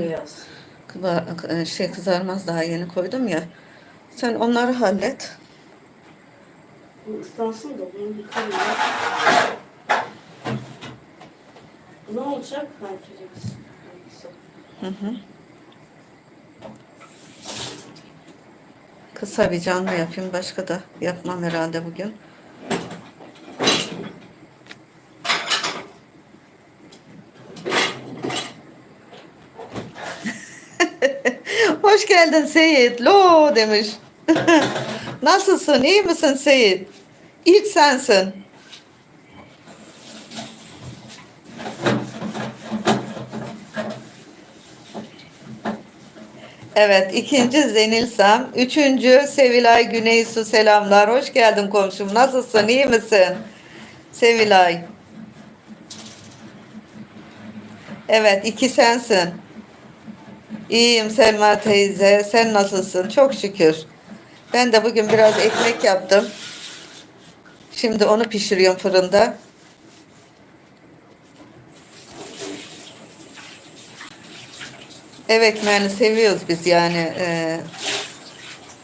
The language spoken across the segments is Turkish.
Beyaz. Kıbar, şey kızarmaz daha yeni koydum ya. Sen onları hallet. Bu ıslansın da bunu yıkarım. Ne olacak? Hı hı. Kısa bir canlı yapayım. Başka da yapmam herhalde bugün. Hoş geldin Seyit. Lo demiş. Nasılsın? İyi misin Seyit? İlk sensin. Evet, ikinci Zenilsem, üçüncü Sevilay Güneysu selamlar. Hoş geldin komşum. Nasılsın? İyi misin? Sevilay. Evet, iki sensin. İyiyim Selma teyze. Sen nasılsın? Çok şükür. Ben de bugün biraz ekmek yaptım. Şimdi onu pişiriyorum fırında. Ev ekmeğini seviyoruz biz yani. Ee,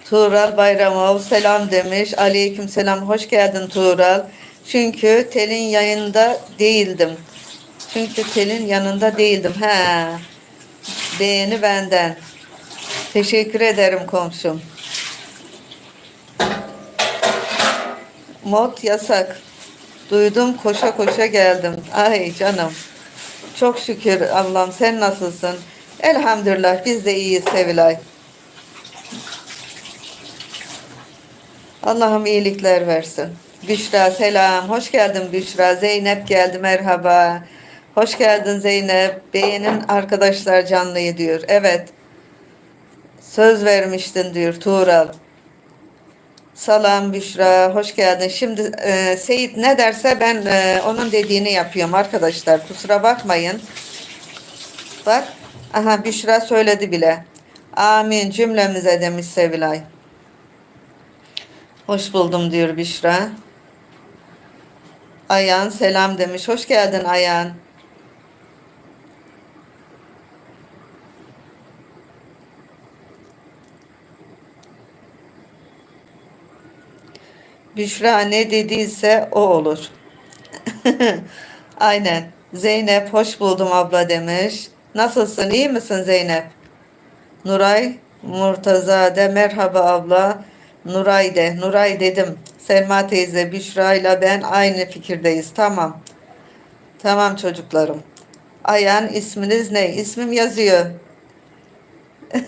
Tuğral Bayramov selam demiş. Aleyküm selam. Hoş geldin Tuğral. Çünkü telin yayında değildim. Çünkü telin yanında değildim. He. Beğeni benden. Teşekkür ederim komşum. Mod yasak. Duydum koşa koşa geldim. Ay canım. Çok şükür Allah'ım sen nasılsın? Elhamdülillah biz de iyiyiz Sevilay. Allah'ım iyilikler versin. Büşra selam. Hoş geldin Büşra. Zeynep geldi merhaba. Hoş geldin Zeynep. Beğenin arkadaşlar canlıyı diyor. Evet. Söz vermiştin diyor Tuğral. Salam Büşra, hoş geldin. Şimdi e, Seyit ne derse ben e, onun dediğini yapıyorum arkadaşlar. Kusura bakmayın. Bak, aha Büşra söyledi bile. Amin cümlemize demiş Sevilay. Hoş buldum diyor Büşra. Ayan selam demiş. Hoş geldin Ayan. Büşra ne dediyse o olur. Aynen. Zeynep hoş buldum abla demiş. Nasılsın iyi misin Zeynep? Nuray Murtazade merhaba abla. Nuray de. Nuray dedim. Selma teyze Büşra ile ben aynı fikirdeyiz. Tamam. Tamam çocuklarım. Ayan isminiz ne? İsmim yazıyor.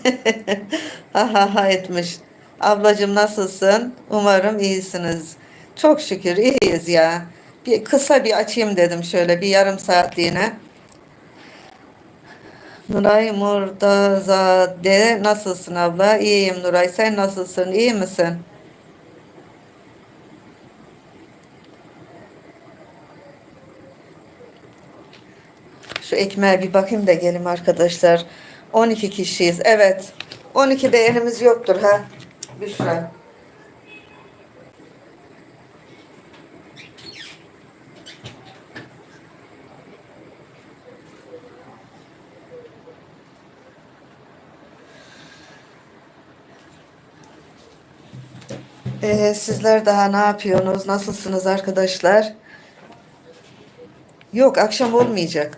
ha ha ha etmiş. Ablacığım nasılsın? Umarım iyisiniz. Çok şükür iyiyiz ya. Bir kısa bir açayım dedim şöyle bir yarım saatliğine. Nuray Murdazade nasılsın abla? İyiyim Nuray. Sen nasılsın? İyi misin? Şu ekmeğe bir bakayım da gelim arkadaşlar. 12 kişiyiz. Evet. 12 beğenimiz yoktur ha. Büşra. Ee, sizler daha ne yapıyorsunuz? Nasılsınız arkadaşlar? Yok akşam olmayacak.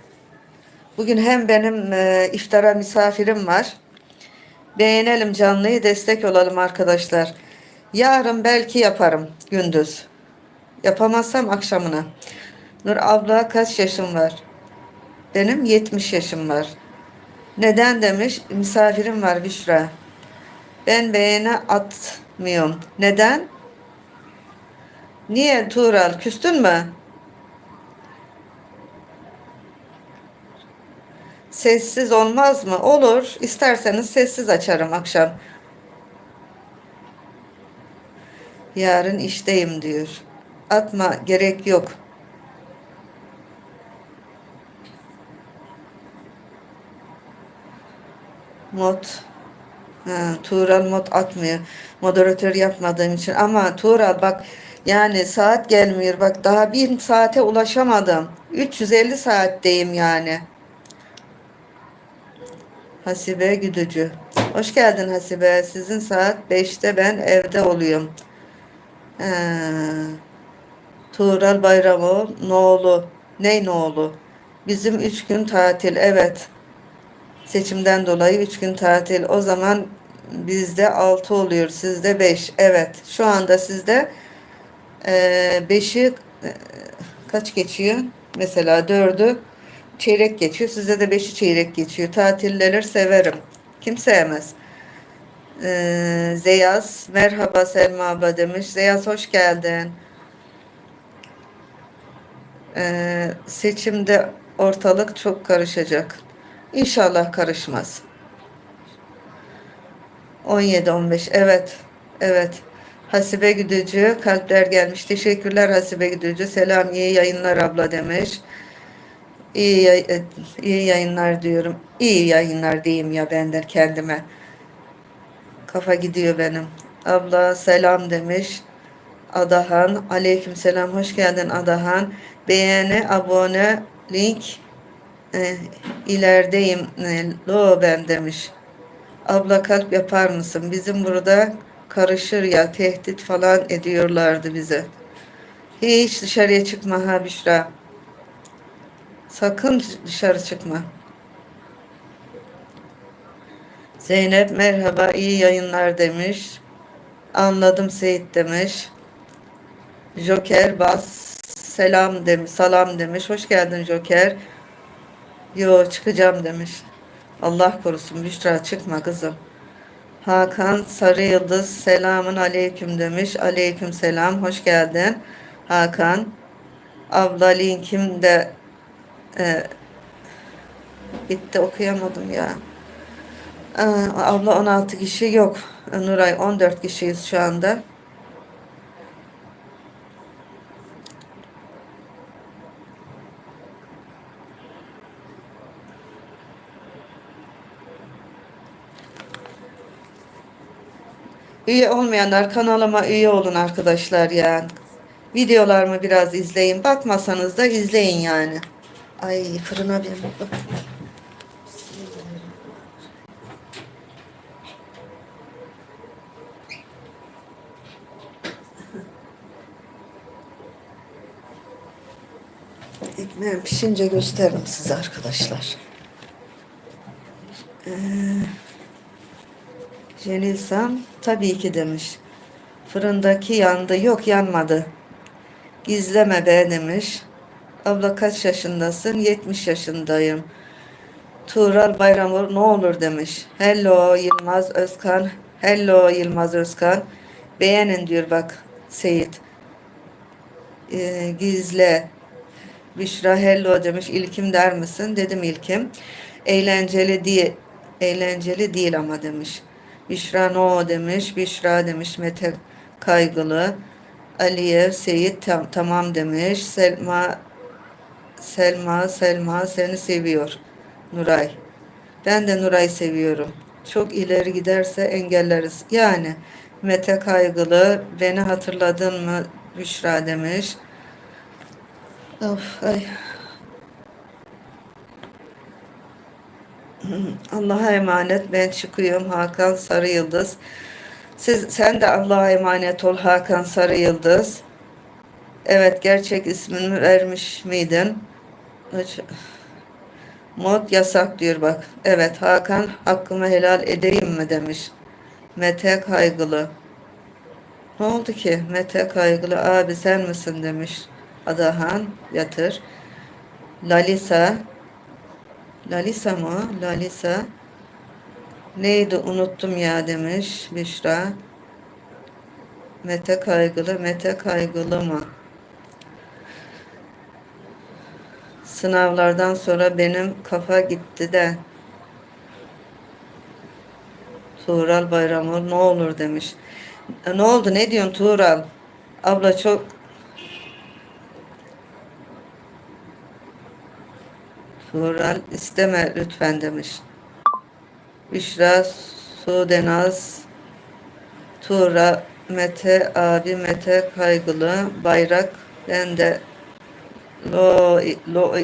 Bugün hem benim e, iftara misafirim var. Beğenelim canlıyı destek olalım arkadaşlar. Yarın belki yaparım gündüz. Yapamazsam akşamına. Nur abla kaç yaşın var? Benim 70 yaşım var. Neden demiş? Misafirim var Büşra. Ben beğeni atmıyorum. Neden? Niye Tuğral? Küstün mü? Sessiz olmaz mı? Olur. İsterseniz sessiz açarım akşam. Yarın işteyim diyor. Atma gerek yok. Mod. Ha, Tuğral mod atmıyor. Moderatör yapmadığım için. Ama Tuğral bak yani saat gelmiyor. Bak daha bir saate ulaşamadım. 350 saatteyim yani. Hasibe Güdücü. Hoş geldin Hasibe. Sizin saat 5'te ben evde oluyorum. Ee, Tuğral Bayramoğlu, Noğlu. Ney Noğlu? Bizim 3 gün tatil. Evet. Seçimden dolayı 3 gün tatil. O zaman bizde 6 oluyor. Sizde 5. Evet. Şu anda sizde 5'i kaç geçiyor? Mesela 4'ü çeyrek geçiyor. Sizde de 5'i çeyrek geçiyor. Tatilleri severim. Kim sevmez? Ee, Zeyaz. Merhaba Selma abla demiş. Zeyaz hoş geldin. Ee, seçimde ortalık çok karışacak. İnşallah karışmaz. 17-15 evet evet Hasibe Güdücü kalpler gelmiş teşekkürler Hasibe Güdücü selam iyi yayınlar abla demiş iyi, e, iyi yayınlar diyorum. İyi yayınlar diyeyim ya ben de kendime. Kafa gidiyor benim. Abla selam demiş. Adahan aleyküm selam hoş geldin Adahan. Beğeni abone link e, ilerideyim. E, lo ben demiş. Abla kalp yapar mısın? Bizim burada karışır ya tehdit falan ediyorlardı bize. Hiç dışarıya çıkma ha Büşra. Sakın dışarı çıkma. Zeynep merhaba iyi yayınlar demiş. Anladım Seyit demiş. Joker bas selam demiş, salam demiş. Hoş geldin Joker. Yo çıkacağım demiş. Allah korusun Büşra çıkma kızım. Hakan Sarı Yıldız selamın aleyküm demiş. Aleyküm selam hoş geldin. Hakan. Abla linkim de e, gitti okuyamadım ya. Aa, abla 16 kişi yok. Nuray 14 kişiyiz şu anda. Üye olmayanlar kanalıma üye olun arkadaşlar yani. Videolarımı biraz izleyin. Bakmasanız da izleyin yani. Ay fırına bir. Ekmeğim pişince gösteririm size arkadaşlar. Ee, Jenilsam tabii ki demiş. Fırındaki yandı. Yok yanmadı. Gizleme be demiş. Abla kaç yaşındasın? 70 yaşındayım. Tuğral Bayramur ne olur demiş. Hello Yılmaz Özkan. Hello Yılmaz Özkan. Beğenin diyor bak Seyit. Ee, gizle. Büşra hello demiş. İlkim der misin? Dedim ilkim. Eğlenceli diye eğlenceli değil ama demiş. Büşra no demiş. Büşra demiş. Mete kaygılı. Aliyev Seyit tam, tamam demiş. Selma Selma Selma seni seviyor. Nuray. Ben de Nuray seviyorum. Çok ileri giderse engelleriz. Yani Mete kaygılı. Beni hatırladın mı? Büşra demiş. Of ay. Allah'a emanet ben çıkıyorum Hakan Sarı Yıldız. Siz, sen de Allah'a emanet ol Hakan Sarı Yıldız. Evet gerçek ismini vermiş miydin? Mod yasak diyor bak. Evet Hakan hakkımı helal edeyim mi demiş. Mete Kaygılı. Ne oldu ki? Mete Kaygılı abi sen misin demiş. Adahan yatır. Lalisa. Lalisa mı? Lalisa. Neydi unuttum ya demiş Büşra. Mete Kaygılı, Mete Kaygılı mı? Sınavlardan sonra benim kafa gitti de Tuğral Bayramur ne olur demiş. E, ne oldu ne diyorsun Tuğral? Abla çok Tuğral isteme lütfen demiş. Büşra Sudenaz Tuğra Mete abi Mete kaygılı bayrak ben de lo lo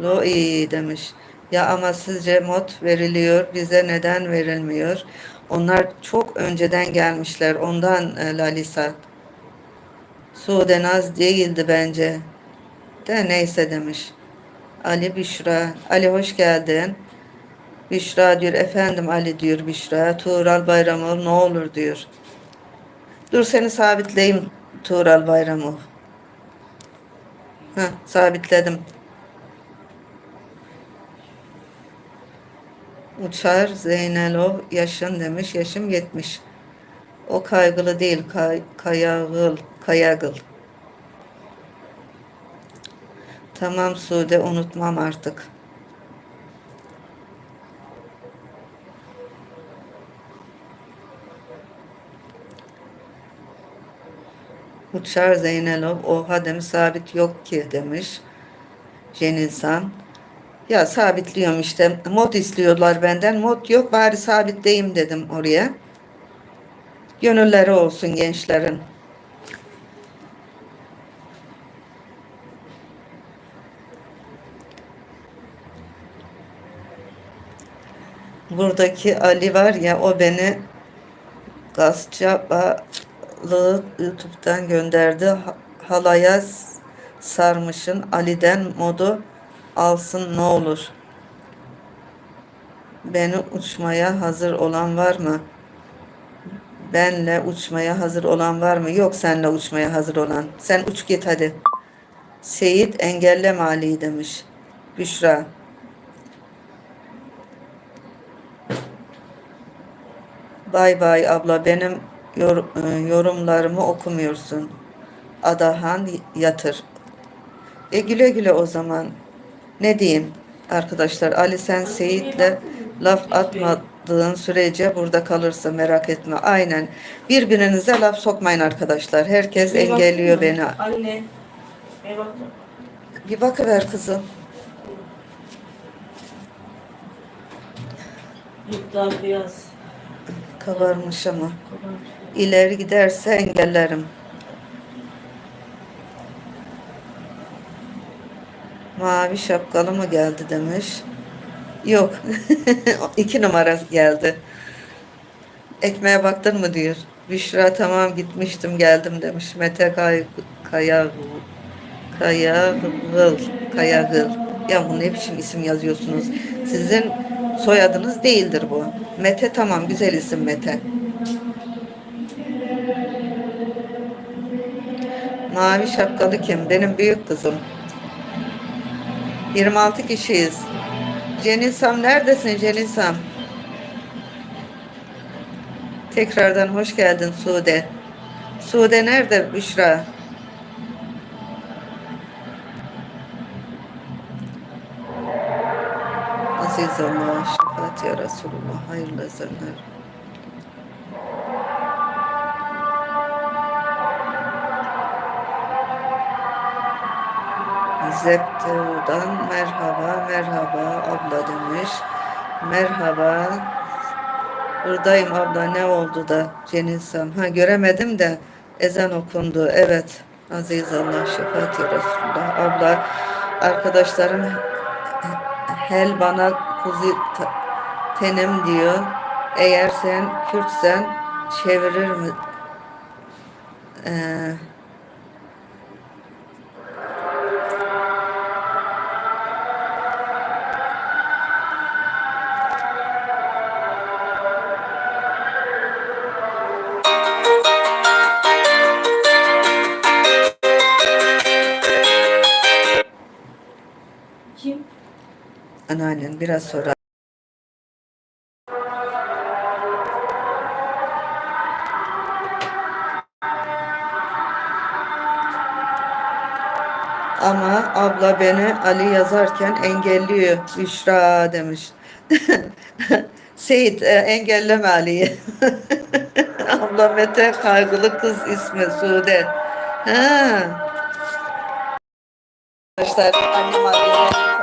lo iyi demiş. Ya ama sizce mod veriliyor, bize neden verilmiyor? Onlar çok önceden gelmişler, ondan e, Lalisa. Sude Naz değildi bence. De neyse demiş. Ali Büşra. Ali hoş geldin. Büşra diyor efendim Ali diyor Büşra. Tuğral Bayramov ne olur diyor. Dur seni sabitleyeyim Tuğral Bayramov. Heh, sabitledim. Uçar Zeynelov yaşın demiş. Yaşım 70. O kaygılı değil. Kay, kayagıl. Kayagıl. Tamam Sude unutmam artık. Uçar Zeynelov oha demiş sabit yok ki demiş. Jenilsan. Ya sabitliyorum işte. Mod istiyorlar benden. Mod yok bari sabitleyeyim dedim oraya. Gönülleri olsun gençlerin. Buradaki Ali var ya o beni Gazcabalı YouTube'dan gönderdi. Ha- Halaya sarmışın Ali'den modu alsın ne olur. Beni uçmaya hazır olan var mı? Benle uçmaya hazır olan var mı? Yok senle uçmaya hazır olan. Sen uç git hadi. Seyit engelleme Ali'yi demiş. Büşra. Bay bay abla benim yor- e, yorumlarımı okumuyorsun. Adahan yatır. E güle güle o zaman. Ne diyeyim arkadaşlar Ali sen Seyit'le laf atmadığın sürece burada kalırsa merak etme. Aynen. Birbirinize laf sokmayın arkadaşlar. Herkes Bir engelliyor beni. Anne. Bir bak. Bir bakıver kızım. Yurtlar biraz. Kabarmış ama. kabarmış. İleri giderse engellerim. Mavi şapkalı mı geldi demiş. Yok. İki numara geldi. Ekmeğe baktın mı diyor. Büşra tamam gitmiştim geldim demiş. Mete Kay Kaya Kayagıl Kayagıl. Ya bu ne biçim isim yazıyorsunuz? Sizin soyadınız değildir bu. Mete tamam güzel isim Mete. Mavi şapkalı kim? Benim büyük kızım. 26 kişiyiz. Cenisam neredesin Cenisam? Tekrardan hoş geldin Sude. Sude nerede Büşra? Aziz Allah, şefaat ya Resulullah, hayırlı ezanlar. Zepto'dan merhaba, merhaba abla demiş. Merhaba. Buradayım abla ne oldu da Cenilsam. Ha göremedim de ezan okundu. Evet. Aziz Allah şefaat Resulullah. Abla arkadaşlarım hel bana kuzi tenim diyor. Eğer sen Kürtsen çevirir mi? Ee, anneannen biraz sonra. Ama abla beni Ali yazarken engelliyor. Büşra demiş. Seyit e, engelleme Ali'yi. abla Mete kaygılı kız ismi Sude. Ha. Arkadaşlar annem arıyor.